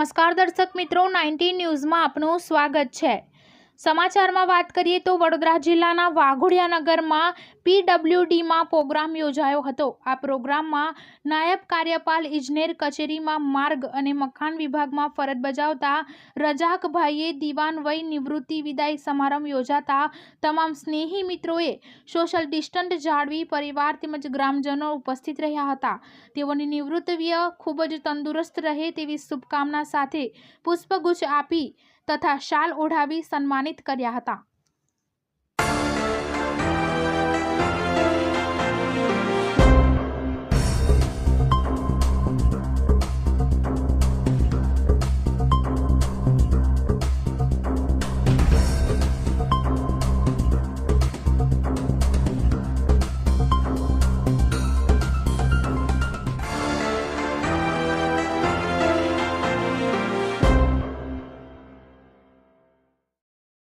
નમસ્કાર દર્શક મિત્રો નાઇન્ટી ન્યૂઝમાં આપનું સ્વાગત છે. સમાચારમાં વાત કરીએ તો વડોદરા જિલ્લાના વાઘોડિયા નગરમાં પીડબ્લ્યુડીમાં પ્રોગ્રામ યોજાયો હતો. આ પ્રોગ્રામમાં નાયબ કાર્યપાલ ઇજનેર કચેરીમાં માર્ગ અને મકાન વિભાગમાં ફરજ બજાવતા રજાકભાઈએ દિવાન વય નિવૃત્તિ વિદાય સમારંભ યોજાતા તમામ સ્નેહી મિત્રોએ સોશિયલ ડિસ્ટન્સ જાળવી પરિવાર તેમજ ગ્રામજનો ઉપસ્થિત રહ્યા હતા. તેઓની નિવૃત્તિવ્ય ખૂબ જ તંદુરસ્ત રહે તેવી શુભકામના સાથે પુષ્પગુચ્છ આપી તથા શાલ ઓઢાવી સન્માનિત કર્યા હતા.